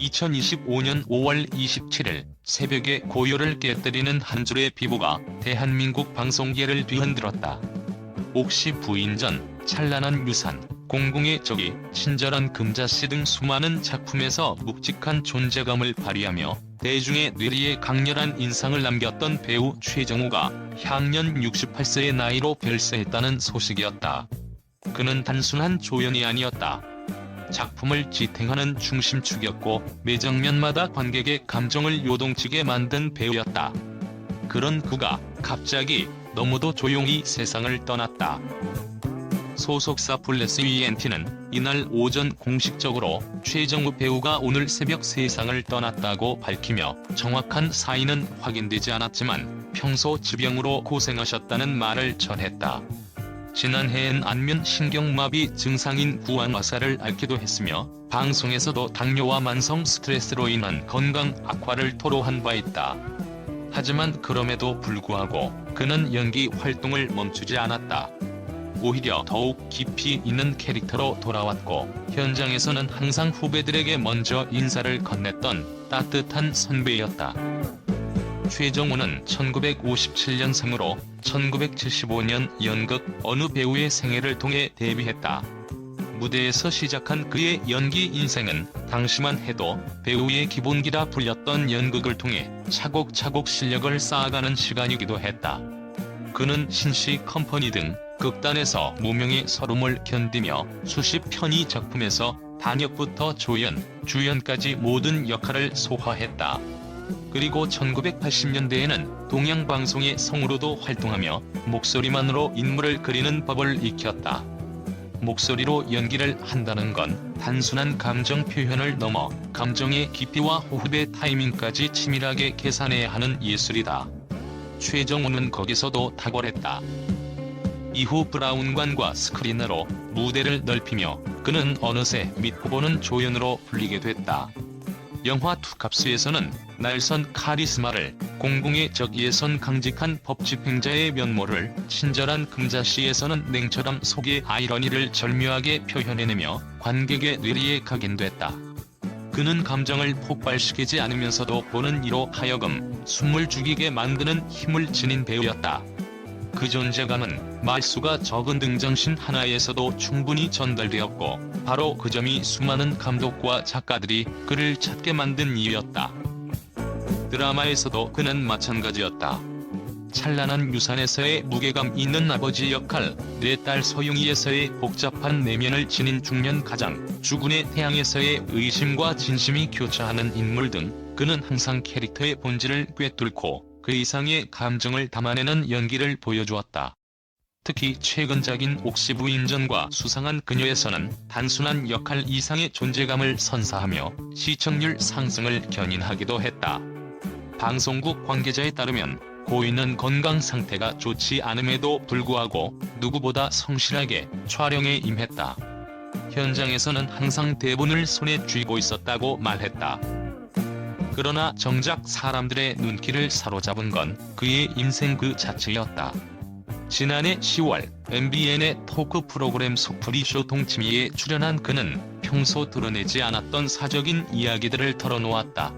2025년 5월 27일 새벽에 고요를 깨뜨리는 한 줄의 비보가 대한민국 방송계를 뒤흔들었다. 옥시 부인 전, 찬란한 유산, 공공의 적이, 친절한 금자씨 등 수많은 작품에서 묵직한 존재감을 발휘하며 대중의 뇌리에 강렬한 인상을 남겼던 배우 최정우가 향년 68세의 나이로 별세했다는 소식이었다. 그는 단순한 조연이 아니었다. 작품을 지탱하는 중심축이었고 매정면마다 관객의 감정을 요동치게 만든 배우였다. 그런 그가 갑자기 너무도 조용히 세상을 떠났다. 소속사 블레스 ENT는 이날 오전 공식적으로 최정우 배우가 오늘 새벽 세상을 떠났다고 밝히며 정확한 사인은 확인되지 않았지만 평소 지병으로 고생하셨다는 말을 전했다. 지난해엔 안면 신경마비 증상인 구안화사를 앓기도 했으며 방송에서도 당뇨와 만성 스트레스로 인한 건강 악화를 토로한 바 있다. 하지만 그럼에도 불구하고 그는 연기 활동을 멈추지 않았다. 오히려 더욱 깊이 있는 캐릭터로 돌아왔고 현장에서는 항상 후배들에게 먼저 인사를 건넸던 따뜻한 선배였다. 최정우는 1957년생으로 1975년 연극 어느 배우의 생애를 통해 데뷔했다. 무대에서 시작한 그의 연기 인생은 당시만 해도 배우의 기본기라 불렸던 연극을 통해 차곡차곡 실력을 쌓아가는 시간이기도 했다. 그는 신시 컴퍼니 등 극단에서 무명의 서름을 견디며 수십 편의 작품에서 단역부터 조연, 주연까지 모든 역할을 소화했다. 그리고 1980년대에는 동양방송의 성우로도 활동하며 목소리만으로 인물을 그리는 법을 익혔다. 목소리로 연기를 한다는 건 단순한 감정 표현을 넘어 감정의 깊이와 호흡의 타이밍까지 치밀하게 계산해야 하는 예술이다. 최정우는 거기서도 탁월했다. 이후 브라운관과 스크린으로 무대를 넓히며 그는 어느새 믿고 보는 조연으로 불리게 됐다. 영화 투캅스에서는 날선 카리스마를, 공공의 적이에선 강직한 법집행자의 면모를, 친절한 금자씨에서는 냉철함 속의 아이러니를 절묘하게 표현해내며 관객의 뇌리에 각인됐다. 그는 감정을 폭발시키지 않으면서도 보는 이로 하여금 숨을 죽이게 만드는 힘을 지닌 배우였다. 그 존재감은 말수가 적은 등장신 하나에서도 충분히 전달되었고 바로 그 점이 수많은 감독과 작가들이 그를 찾게 만든 이유였다. 드라마에서도 그는 마찬가지였다. 찬란한 유산에서의 무게감 있는 아버지 역할, 내딸 소영이에서의 복잡한 내면을 지닌 중년 가장, 주군의 태양에서의 의심과 진심이 교차하는 인물 등 그는 항상 캐릭터의 본질을 꿰뚫고 그 이상의 감정을 담아내는 연기를 보여주었다. 특히 최근작인 옥시부인전과 수상한 그녀에서는 단순한 역할 이상의 존재감을 선사하며 시청률 상승을 견인하기도 했다. 방송국 관계자에 따르면 고인은 건강 상태가 좋지 않음에도 불구하고 누구보다 성실하게 촬영에 임했다. 현장에서는 항상 대본을 손에 쥐고 있었다고 말했다. 그러나 정작 사람들의 눈길을 사로잡은 건 그의 인생 그 자체였다. 지난해 10월 MBN의 토크 프로그램 속풀이쇼 동치미에 출연한 그는 평소 드러내지 않았던 사적인 이야기들을 털어놓았다.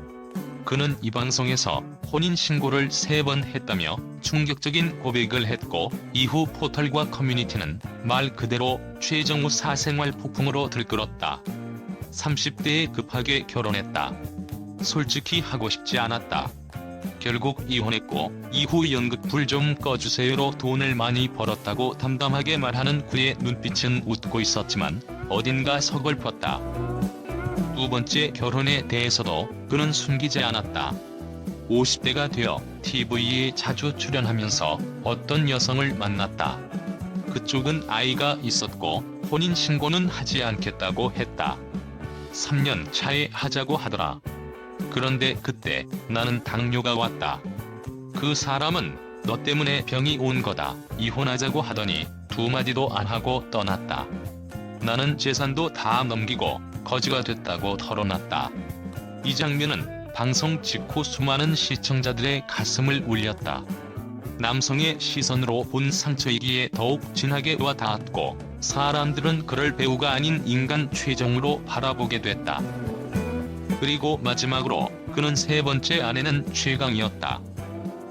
그는 이 방송에서 혼인신고를 세 번 했다며 충격적인 고백을 했고 이후 포털과 커뮤니티는 말 그대로 최정우 사생활 폭풍으로 들끓었다. 30대에 급하게 결혼했다. 솔직히 하고 싶지 않았다. 결국 이혼했고 이후 연극 불 좀 꺼주세요로 돈을 많이 벌었다고 담담하게 말하는 그의 눈빛은 웃고 있었지만 어딘가 서글펐다. 두 번째 결혼에 대해서도 그는 숨기지 않았다. 50대가 되어 TV에 자주 출연하면서 어떤 여성을 만났다. 그쪽은 아이가 있었고 혼인 신고는 하지 않겠다고 했다. 3년 차에 하자고 하더라. 그런데 그때 나는 당뇨가 왔다. 그 사람은 너 때문에 병이 온 거다. 이혼하자고 하더니 두 마디도 안 하고 떠났다. 나는 재산도 다 넘기고 거지가 됐다고 털어놨다. 이 장면은 방송 직후 수많은 시청자들의 가슴을 울렸다. 남성의 시선으로 본 상처이기에 더욱 진하게 와 닿았고 사람들은 그를 배우가 아닌 인간 최정으로 바라보게 됐다. 그리고 마지막으로 그는 세 번째 아내는 최강이었다.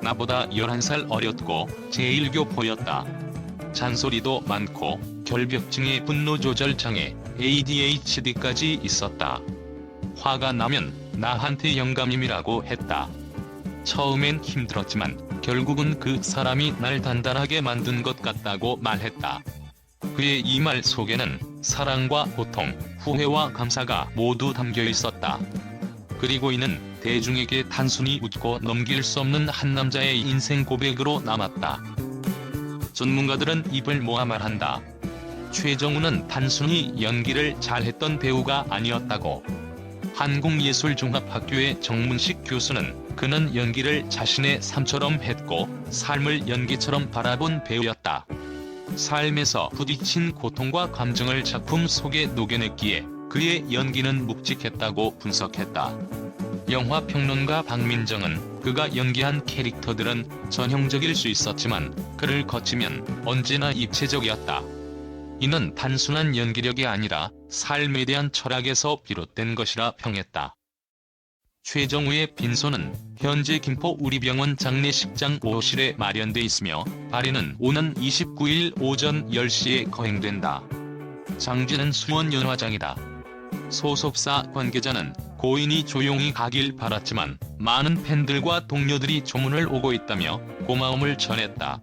나보다 11살 어렸고 제1교포였다. 잔소리도 많고 결벽증의 분노 조절 장애 ADHD까지 있었다. 화가 나면 나한테 영감임이라고 했다. 처음엔 힘들었지만 결국은 그 사람이 날 단단하게 만든 것 같다고 말했다. 그의 이 말 속에는 사랑과 고통, 후회와 감사가 모두 담겨 있었다. 그리고 이는 대중에게 단순히 웃고 넘길 수 없는 한 남자의 인생 고백으로 남았다. 전문가들은 입을 모아 말한다. 최정우는 단순히 연기를 잘했던 배우가 아니었다고. 한국예술종합학교의 정문식 교수는 그는 연기를 자신의 삶처럼 했고 삶을 연기처럼 바라본 배우였다. 삶에서 부딪힌 고통과 감정을 작품 속에 녹여냈기에 그의 연기는 묵직했다고 분석했다. 영화 평론가 박민정은 그가 연기한 캐릭터들은 전형적일 수 있었지만 그를 거치면 언제나 입체적이었다. 이는 단순한 연기력이 아니라 삶에 대한 철학에서 비롯된 것이라 평했다. 최정우의 빈소는 현재 김포 우리병원 장례식장 5실에 마련돼 있으며 발인은 오는 29일 오전 10시에 거행된다. 장지는 수원연화장이다. 소속사 관계자는 고인이 조용히 가길 바랐지만 많은 팬들과 동료들이 조문을 오고 있다며 고마움을 전했다.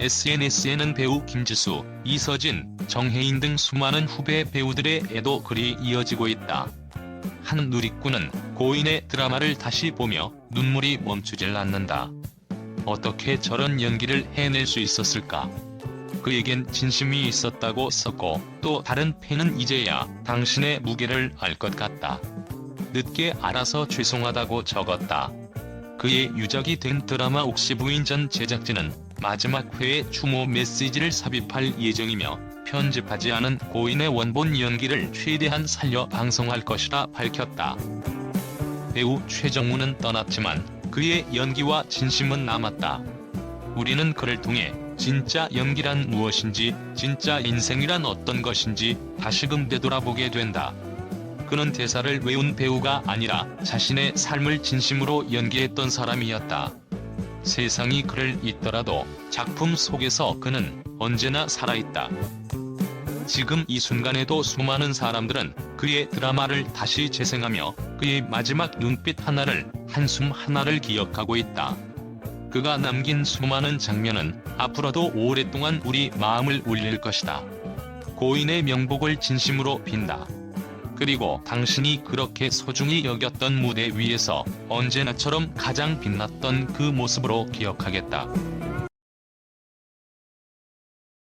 SNS에는 배우 김지수, 이서진, 정혜인 등 수많은 후배 배우들의 애도 글이 이어지고 있다. 한 누리꾼은 고인의 드라마를 다시 보며 눈물이 멈추질 않는다. 어떻게 저런 연기를 해낼 수 있었을까? 그에겐 진심이 있었다고 썼고 또 다른 팬은 이제야 당신의 무게를 알 것 같다. 늦게 알아서 죄송하다고 적었다. 그의 유적이 된 드라마 옥시 부인 전 제작진은 마지막 회에 추모 메시지를 삽입할 예정이며 편집하지 않은 고인의 원본 연기를 최대한 살려 방송할 것이라 밝혔다. 배우 최정우는 떠났지만 그의 연기와 진심은 남았다. 우리는 그를 통해 진짜 연기란 무엇인지, 진짜 인생이란 어떤 것인지 다시금 되돌아보게 된다. 그는 대사를 외운 배우가 아니라 자신의 삶을 진심으로 연기했던 사람이었다. 세상이 그를 잊더라도 작품 속에서 그는 언제나 살아있다. 지금 이 순간에도 수많은 사람들은 그의 드라마를 다시 재생하며 그의 마지막 눈빛 하나를, 한숨 하나를 기억하고 있다. 그가 남긴 수많은 장면은 앞으로도 오랫동안 우리 마음을 울릴 것이다. 고인의 명복을 진심으로 빈다. 그리고 당신이 그렇게 소중히 여겼던 무대 위에서 언제나처럼 가장 빛났던 그 모습으로 기억하겠다.